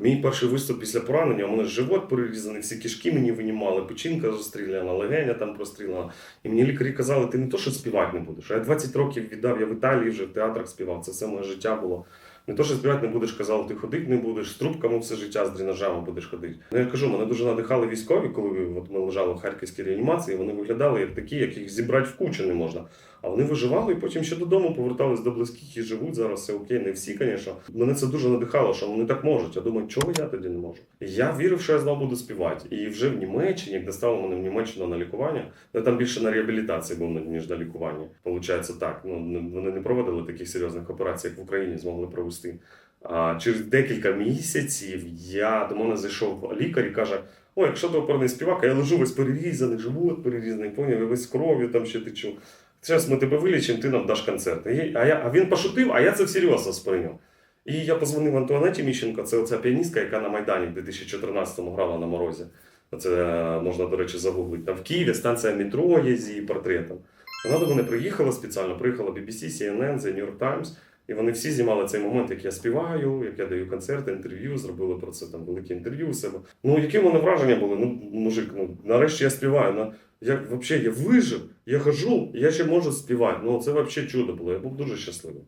Мій перший виступ після поранення, у мене живот перерізаний, всі кишки мені винімали, печінка розстріляна, легеня там простріляна. І мені лікарі казали, ти не то, що співати не будеш. Я 20 років віддав, я в Італії вже в театрах співав, це все моє життя було. Не то, що співати не будеш, казали, ти ходити не будеш, з трубками все життя, з дренажами будеш ходити. Ну я кажу, мене дуже надихали військові, коли от ми лежали в харківській реанімації, вони виглядали як такі, яких зібрати в кучу не можна. А вони виживали і потім ще додому повертались до близьких і живуть зараз. Все окей, не всі, звісно. Мене це дуже надихало, що вони так можуть. Я думаю, чого я тоді не можу? Я вірив, що я знову буду співати. І вже в Німеччині, як доставили мене в Німеччину на лікування, я там більше на реабілітації був ніж на лікуванні. Получається так. Ну вони не проводили таких серйозних операцій, як в Україні змогли провести. А через декілька місяців я до мене зайшов лікар і каже: О, якщо ти оперний співак, я лежу весь перерізаний, живот перерізаний, поняв, весь кров'ю там ще течу. Зараз ми тебе вилічимо, ти нам даш концерт. І, а, я, а він пошутив, а я це всерйоз сприйняв. І я позвонив Антуанеті Міщенко, це оця піаністка, яка на Майдані в 2014-му грала на морозі. Це е, можна, до речі, загуглити. Там в Києві станція метро є з її портретом. Вона до мене приїхала спеціально, приїхала BBC, CNN, The New York Times. І вони всі знімали цей момент, як я співаю, як я даю концерти, інтерв'ю, зробили про це там велике інтерв'ю у себе. Ну, які в мене враження були? Ну, мужик, ну нарешті я співаю. На я взагалі я вижив, я хожу, я ще можу співати. Ну це взагалі чудо було. Я був дуже щасливий.